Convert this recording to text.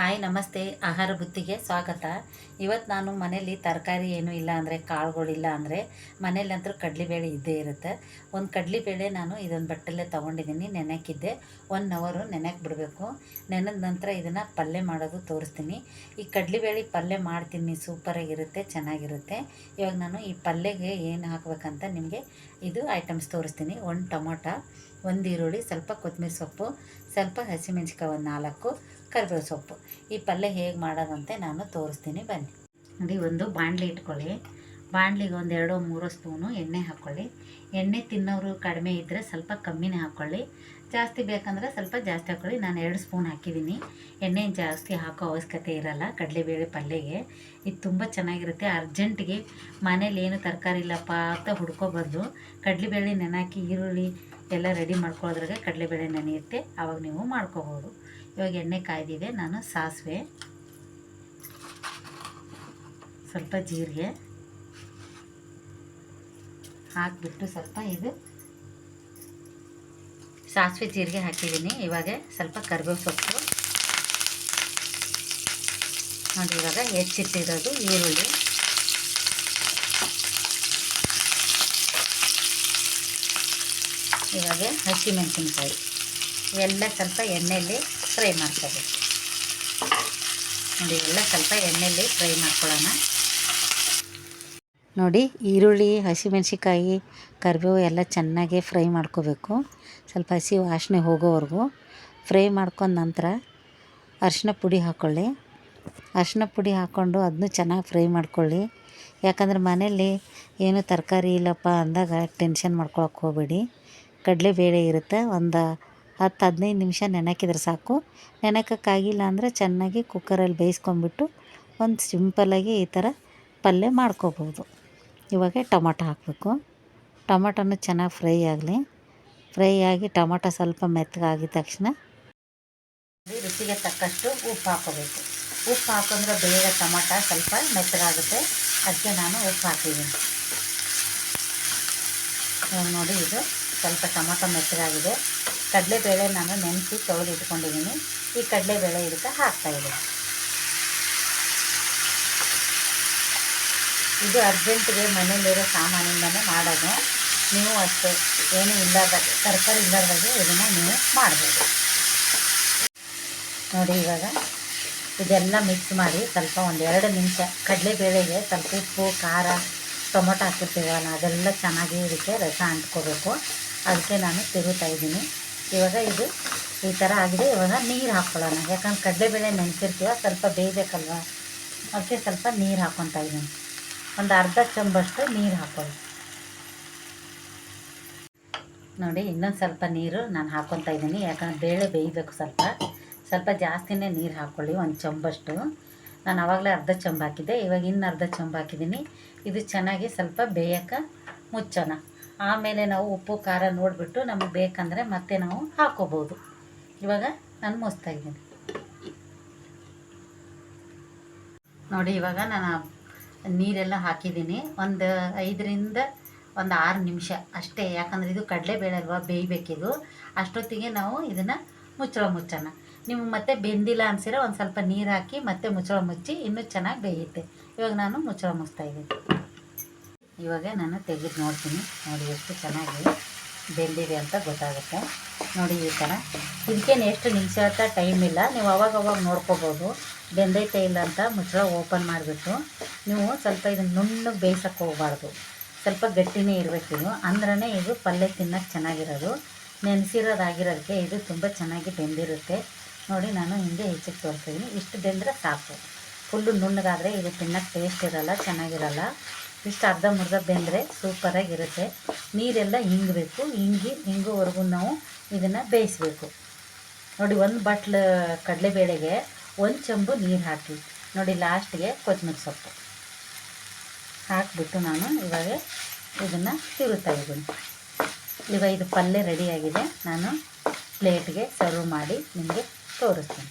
Hi, ನಮಸ್ತೆ. ಆಹಾರ ಬುತ್ತಿಗೆ ಸ್ವಾಗತ. ಇವತ್ತು ನಾನು ಮನೇಲಿ ತರಕಾರಿ ಏನೂ ಇಲ್ಲ ಅಂದರೆ ಕಾಳುಗಳಿಲ್ಲ ಅಂದರೆ ಮನೇಲಂತೂ ಕಡಲೆಬೇಳೆ ಇದ್ದೇ ಇರುತ್ತೆ. ಒಂದು ಕಡಲೆಬೇಳೆ ನಾನು ಇದೊಂದು ಬಟ್ಟಲೆ ತೊಗೊಂಡಿದ್ದೀನಿ, ನೆನೆಕಿದ್ದೆ. ಒನ್ ಅವರು ನೆನೆಕ್ಕೆ ಬಿಡಬೇಕು. ನೆನೆದ ನಂತರ ಇದನ್ನು ಪಲ್ಯ ಮಾಡೋದು ತೋರಿಸ್ತೀನಿ. ಈ ಕಡಲೆಬೇಳೆ ಪಲ್ಯ ಮಾಡ್ತೀನಿ ಸೂಪರಾಗಿರುತ್ತೆ ಚೆನ್ನಾಗಿರುತ್ತೆ. ಇವಾಗ ನಾನು ಈ ಪಲ್ಯಗೆ ಏನು ಹಾಕಬೇಕಂತ ನಿಮಗೆ ಇದು ಐಟಮ್ಸ್ ತೋರಿಸ್ತೀನಿ. ಒಂದು ಟೊಮೊಟೊ, ಒಂದು ಈರುಳ್ಳಿ, ಸ್ವಲ್ಪ ಕೊತ್ತಂಬರಿ ಸೊಪ್ಪು, ಸ್ವಲ್ಪ ಹಸಿಮೆಣ್ಸಿಕಾಯಿ ಒಂದು ನಾಲ್ಕು ಕರಿಬೇವು ಸೊಪ್ಪು. ಈ ಪಲ್ಯ ಹೇಗೆ ಮಾಡೋದಂತೆ ನಾನು ತೋರಿಸ್ತೀನಿ, ಬನ್ನಿ. ನೋಡಿ, ಒಂದು ಬಾಣಲಿ ಇಟ್ಕೊಳ್ಳಿ. ಬಾಣಲಿಗೆ ಒಂದು ಎರಡು ಮೂರು ಸ್ಪೂನು ಎಣ್ಣೆ ಹಾಕ್ಕೊಳ್ಳಿ ಎಣ್ಣೆ ತಿನ್ನೋರು ಕಡಿಮೆ ಇದ್ದರೆ ಸ್ವಲ್ಪ ಕಮ್ಮಿನೇ ಹಾಕ್ಕೊಳ್ಳಿ ಜಾಸ್ತಿ ಬೇಕಂದ್ರೆ ಸ್ವಲ್ಪ ಜಾಸ್ತಿ ಹಾಕ್ಕೊಳ್ಳಿ ನಾನು ಎರಡು ಸ್ಪೂನ್ ಹಾಕಿದ್ದೀನಿ. ಎಣ್ಣೆ ಜಾಸ್ತಿ ಹಾಕೋ ಅವಶ್ಯಕತೆ ಇರಲ್ಲ ಕಡಲೆಬೇಳೆ ಪಲ್ಯಗೆ. ಇದು ತುಂಬ ಚೆನ್ನಾಗಿರುತ್ತೆ. ಅರ್ಜೆಂಟಿಗೆ ಮನೇಲಿ ಏನು ತರಕಾರಿ ಇಲ್ಲಪ್ಪ ಅಂತ ಹುಡ್ಕೋಬಾರ್ದು. ಕಡಲೆಬೇಳೆ ನೆನಾಕಿ, ಈರುಳ್ಳಿ ಎಲ್ಲ ರೆಡಿ ಮಾಡ್ಕೊಳ್ಳೋದ್ರಾಗೆ ಕಡಲೆಬೇಳೆ ನೆನೆಯುತ್ತೆ. ಆವಾಗ ನೀವು ಮಾಡ್ಕೋಬೋದು. ಇವಾಗ ಎಣ್ಣೆ ಕಾಯ್ದಿದೆ, ನಾನು ಸಾಸಿವೆ, ಸ್ವಲ್ಪ ಜೀರಿಗೆ ಹಾಕಿಬಿಟ್ಟು ಸ್ವಲ್ಪ ಇದು ಸಾಸಿವೆ ಜೀರಿಗೆ ಹಾಕಿದ್ದೀನಿ. ಇವಾಗ ಸ್ವಲ್ಪ ಕರಿಬೇವು ಸೊಪ್ಪು. ನೋಡಿ, ಇವಾಗ ಹೆಚ್ಚಿಟ್ಟಿರೋದು ಈರುಳ್ಳಿ. ಇವಾಗ ಹಸಿಮೆಣಸಿನ್ಕಾಯಿ. ಇವೆಲ್ಲ ಸ್ವಲ್ಪ ಎಣ್ಣೆಯಲ್ಲಿ ಫ್ರೈ ಮಾಡ್ಕೋಬೇಕು. ನೋಡಿ, ಎಲ್ಲ ಸ್ವಲ್ಪ ಎಣ್ಣೆಯಲ್ಲಿ ಫ್ರೈ ಮಾಡ್ಕೊಳ್ಳೋಣ. ನೋಡಿ, ಈರುಳ್ಳಿ ಹಸಿಮೆಣಸಿಕಾಯಿ ಕರಿಬೇವು ಎಲ್ಲ ಚೆನ್ನಾಗಿ ಫ್ರೈ ಮಾಡ್ಕೋಬೇಕು. ಸ್ವಲ್ಪ ಹಸಿ ವಾಸನೆ ಹೋಗೋವರೆಗೂ ಫ್ರೈ ಮಾಡ್ಕೊಂಡ ನಂತರ ಅರಿಶಿನ ಪುಡಿ ಹಾಕ್ಕೊಳ್ಳಿ ಅರಿಶಿನ ಪುಡಿ ಹಾಕ್ಕೊಂಡು ಅದನ್ನು ಚೆನ್ನಾಗಿ ಫ್ರೈ ಮಾಡ್ಕೊಳ್ಳಿ. ಯಾಕಂದ್ರೆ ಮನೆಯಲ್ಲಿ ಏನು ತರಕಾರಿ ಇಲ್ಲಪ್ಪ ಅಂದಾಗ ಟೆನ್ಷನ್ ಮಾಡ್ಕೊಳಕ್ಕೆ ಹೋಗಬೇಡಿ. ಕಡಲೆಬೇಳೆ ಇರುತ್ತೆ, ಒಂದು ಹತ್ತು ಹದಿನೈದು ನಿಮಿಷ ನೆನಕಿದ್ರೆ ಸಾಕು. ನೆನಕಕ್ಕಾಗಿಲ್ಲ ಅಂದರೆ ಚೆನ್ನಾಗಿ ಕುಕ್ಕರಲ್ಲಿ ಬೇಯಿಸ್ಕೊಂಬಿಟ್ಟು ಒಂದು ಸಿಂಪಲ್ಲಾಗಿ ಈ ಥರ ಪಲ್ಯ ಮಾಡ್ಕೋಬೋದು. ಇವಾಗ ಟೊಮೊಟೊ ಹಾಕಬೇಕು. ಟೊಮೊಟೊನು ಚೆನ್ನಾಗಿ ಫ್ರೈ ಆಗಲಿ. ಫ್ರೈ ಆಗಿ ಟೊಮೊಟೊ ಸ್ವಲ್ಪ ಮೆತ್ತಗಾಗಿದ ತಕ್ಷಣ ರುಚಿಗೆ ತಕ್ಕಷ್ಟು ಉಪ್ಪು ಹಾಕೋಬೇಕು ಉಪ್ಪು ಹಾಕೊಂಡ್ರೆ ಬೇಗ ಟೊಮೊಟೊ ಸ್ವಲ್ಪ ಮೆತ್ತಗಾಗುತ್ತೆ. ಅದಕ್ಕೆ ನಾನು ಉಪ್ಪು ಹಾಕಿದ್ದೀನಿ ನೋಡಿ ಇದು ಸ್ವಲ್ಪ ಟೊಮೊಟೊ ಮೆತ್ತಗಾಗಿದೆ. ಕಡಲೆಬೇಳೆ ನಾನು ನೆನೆಸಿ ತೊಳೆದು ಇಟ್ಕೊಂಡಿದ್ದೀನಿ. ಈ ಕಡಲೆಬೇಳೆ ಇದಕ್ಕೆ ಹಾಕ್ತಾಯಿದೆ ಇದು ಅರ್ಜೆಂಟಿಗೆ ಮನೆಯಲ್ಲಿರೋ ಸಾಮಾನಿಂದನೇ ಮಾಡೋದು. ನೀವು ಅಷ್ಟೇ, ಏನೂ ಇಲ್ಲದ, ತರಕಾರಿ ಇಲ್ಲದಾಗೆ ಇದನ್ನು ನೀವು ಮಾಡ್ಬೋದು. ನೋಡಿ ಇವಾಗ, ಇದೆಲ್ಲ ಮಿಕ್ಸ್ ಮಾಡಿ ಸ್ವಲ್ಪ ಒಂದು ಎರಡು ನಿಮಿಷ, ಕಡಲೆಬೇಳೆಗೆ ಸ್ವಲ್ಪ ಉಪ್ಪು, ಖಾರ, ಟೊಮೊಟೊ ಹಾಕಿರ್ತೀವಲ್ಲ, ಅದೆಲ್ಲ ಚೆನ್ನಾಗಿ ಇದಕ್ಕೆ ರಸ ಅಂಟ್ಕೋಬೇಕು. ಅದಕ್ಕೆ ನಾನು ತಿರುಗ್ತಾ ಇದ್ದೀನಿ. ಇವಾಗ ಇದು ಈ ಥರ ಆಗಿದೆ. ಇವಾಗ ನೀರು ಹಾಕ್ಕೊಳ್ಳೋಣ ಯಾಕಂದ್ರೆ ಕಡಲೆಬೇಳೆ ನೆನೆಸಿರ್ತೀವ, ಸ್ವಲ್ಪ ಬೇಯಬೇಕಲ್ವ? ಅದಕ್ಕೆ ಸ್ವಲ್ಪ ನೀರು ಹಾಕ್ಕೊತಾ ಇದ್ದೀನಿ ಒಂದು ಅರ್ಧ ಚಂಬಷ್ಟು ನೀರು ಹಾಕೊಳ್ಳಿ. ನೋಡಿ, ಇನ್ನೊಂದು ಸ್ವಲ್ಪ ನೀರು ನಾನು ಹಾಕ್ಕೊತಾ ಇದ್ದೀನಿ ಯಾಕಂದ್ರೆ ಬೇಳೆ ಬೇಯಬೇಕು ಸ್ವಲ್ಪ. ಸ್ವಲ್ಪ ಜಾಸ್ತಿನೇ ನೀರು ಹಾಕ್ಕೊಳ್ಳಿ ಒಂದು ಚಂಬಷ್ಟು ನಾನು ಆವಾಗಲೇ ಅರ್ಧ ಚಂಬ ಹಾಕಿದ್ದೆ. ಇವಾಗ ಇನ್ನು ಅರ್ಧ ಚಂಬ ಹಾಕಿದ್ದೀನಿ ಇದು ಚೆನ್ನಾಗಿ ಸ್ವಲ್ಪ ಬೇಯಕ್ಕೆ ಮುಚ್ಚೋಣ. ಆಮೇಲೆ ನಾವು ಉಪ್ಪು, ಖಾರ ನೋಡಿಬಿಟ್ಟು ನಮಗೆ ಬೇಕಂದರೆ ಮತ್ತೆ ನಾವು ಹಾಕೋಬೋದು. ಇವಾಗ ನಾನು ಮುಸ್ತಾ ಇದ್ದೀನಿ. ನೋಡಿ, ಇವಾಗ ನಾನು ನೀರೆಲ್ಲ ಹಾಕಿದ್ದೀನಿ. ಒಂದು ಐದರಿಂದ ಒಂದು ಆರು ನಿಮಿಷ ಅಷ್ಟೇ. ಯಾಕಂದರೆ ಇದು ಕಡಲೆಬೇಳೆ ಅಲ್ವಾ, ಬೇಯಬೇಕಿದು. ಅಷ್ಟೊತ್ತಿಗೆ ನಾವು ಇದನ್ನು ಮುಚ್ಚಳ ಮುಚ್ಚೋಣ. ನೀವು ಮತ್ತೆ ಬೆಂದಿಲ್ಲ ಅನ್ಸಿರ ಒಂದು ಸ್ವಲ್ಪ ನೀರು ಹಾಕಿ ಮತ್ತೆ ಮುಚ್ಚಳ ಮುಚ್ಚಿ ಇನ್ನೂ ಚೆನ್ನಾಗಿ ಬೇಯುತ್ತೆ. ಇವಾಗ ನಾನು ಮುಚ್ಚಳ ಮುಚ್ತಾ ಇದ್ದೀನಿ. ಇವಾಗ ನಾನು ತೆಗೆದು ನೋಡ್ತೀನಿ. ನೋಡಿ ಎಷ್ಟು ಚೆನ್ನಾಗಿ ಬೆಂದಿದೆ ಅಂತ ಗೊತ್ತಾಗುತ್ತೆ. ನೋಡಿ ಈ ಥರ. ಇದಕ್ಕೇನು ಎಷ್ಟು ನಿಮಿಷ ಟೈಮ್ ಇಲ್ಲ. ನೀವು ಅವಾಗ ಅವಾಗ ನೋಡ್ಕೋಬೋದು. ಬೆಂದೈತೆ ಇಲ್ಲ ಅಂತ ಮುಚ್ಚಳ ಓಪನ್ ಮಾಡಿಬಿಟ್ಟು ನೀವು ಸ್ವಲ್ಪ ಇದನ್ನು ನುಣ್ಣಗೆ ಬೇಯಿಸೋಕ್ಕೆ ಹೋಗಬಾರ್ದು. ಸ್ವಲ್ಪ ಗಟ್ಟಿನೇ ಇರಬೇಕು ಇದು. ಅಂದ್ರೇ ಇದು ಪಲ್ಯ ತಿನ್ನೋಕ್ಕೆ ಚೆನ್ನಾಗಿರೋದು. ನೆನೆಸಿರೋದಾಗಿರೋದಕ್ಕೆ ಇದು ತುಂಬ ಚೆನ್ನಾಗಿ ಬೆಂದಿರುತ್ತೆ. ನೋಡಿ ನಾನು ಹಿಂದೆ ಹೆಚ್ಚಿಗೆ ತೋರಿಸ್ತೀನಿ. ಇಷ್ಟು ಬೆಂದರೆ ಸಾಕು. ಫುಲ್ಲು ನುಣ್ಣಗಾದರೆ ಇದು ತಿನ್ನೋಕ್ಕೆ ಟೇಸ್ಟ್ ಇರೋಲ್ಲ, ಚೆನ್ನಾಗಿರಲ್ಲ. ಇಷ್ಟು ಅರ್ಧ ಮುರ್ಧ ಬೆಂದರೆ ಸೂಪರಾಗಿರುತ್ತೆ. ನೀರೆಲ್ಲ ಹಿಂಗಬೇಕು ಹಿಂಗಿ ಹಿಂಗುವರೆಗೂ ನಾವು ಇದನ್ನು ಬೇಯಿಸ್ಬೇಕು. ನೋಡಿ, ಒಂದು ಬಟ್ಲು ಕಡಲೆಬೇಳೆಗೆ ಒಂದು ಚಂಬು ನೀರು ಹಾಕಿ. ನೋಡಿ, ಲಾಸ್ಟ್ಗೆ ಕೊತ್ತಂಬರಿ ಸೊಪ್ಪು. ಹಾಕಿಬಿಟ್ಟು ನಾನು ಇವಾಗ ಇದನ್ನು ತಿರುತ್ತಾ ಇದ್ದೀನಿ. ಇವಾಗ ಇದು ಪಲ್ಯ ರೆಡಿಯಾಗಿದೆ ನಾನು ಪ್ಲೇಟ್ಗೆ ಸರ್ವ್ ಮಾಡಿ ನಿಮಗೆ ತೋರಿಸ್ತೀನಿ.